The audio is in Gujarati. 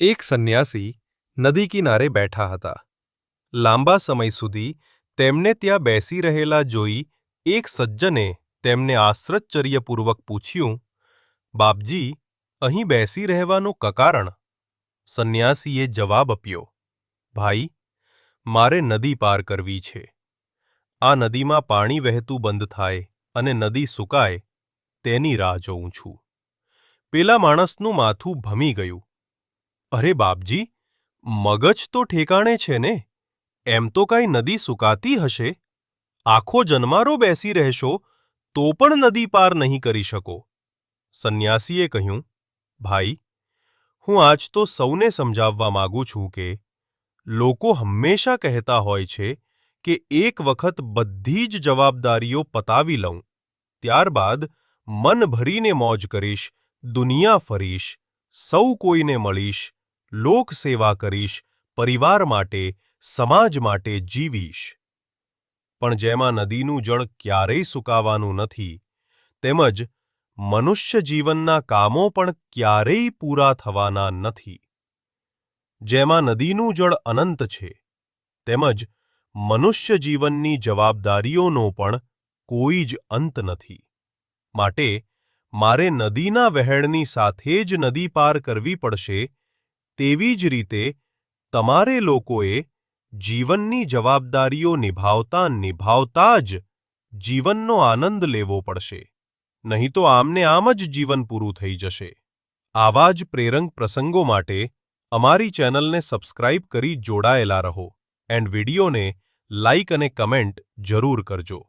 એક સંન્યાસી નદી કિનારે બેઠા હતા. લાંબા સમય સુધી તેમને ત્યાં બેસી રહેલા જોઈ એક સજ્જને તેમને આશ્ચર્યપૂર્વક પૂછ્યું, બાપજી, અહીં બેસી રહેવાનું કકારણ સંન્યાસીએ જવાબ આપ્યો, ભાઈ, મારે નદી પાર કરવી છે. આ નદીમાં પાણી વહેતું બંધ થાય અને નદી સુકાય, તેની રાહ જોઉં છું. પેલા માણસનું માથું ભમી ગયું. અરે બાપજી, મગજ તો ઠેકાણે છે ને. એમ તો કાંઈ નદી સુકાતી હશે. આખો જન્મારો બેસી રહેશો, તો પણ નદી પાર નહીં કરી શકો. સંન્યાસીએ કહ્યું, ભાઈ, હું આજ તો સૌને સમજાવવા માગું છું કે, લોકો હંમેશા કહેતા હોય છે કે એક વખત બધી જ જવાબદારીઓ પતાવી લઉં, ત્યારબાદ મન ભરીને મોજ કરીશ, દુનિયા ફરીશ, સૌ કોઈને મળીશ લોક સેવા કરીશ, પરિવાર માટે, સમાજ માટે જીવીશ. પણ જેમાં નદીનું જળ ક્યારેય સુકાવાનું નથી, તેમજ મનુષ્ય જીવનના કામો પણ ક્યારેય પૂરા થવાના નથી. જેમાં નદીનું જળ અનંત છે, તેમજ મનુષ્ય જીવનની જવાબદારીઓનો પણ કોઈ જ અંત નથી. માટે મારે નદીના વહેણની સાથે જ નદી પાર કરવી પડશે તેવી જ રીતે તમારે લોકોએ જીવનની જવાબદારીઓ નિભાવતા નિભાવતા જ જીવનનો આનંદ લેવો પડશે. નહીં તો આમને આમ જ જીવન પૂરું થઈ જશે. આવા જ પ્રેરંગ પ્રસંગો માટે અમારી ચેનલને સબસ્ક્રાઇબ કરી જોડાયેલા રહો. એન્ડ વિડીયોને લાઇક અને કમેન્ટ જરૂર કરજો.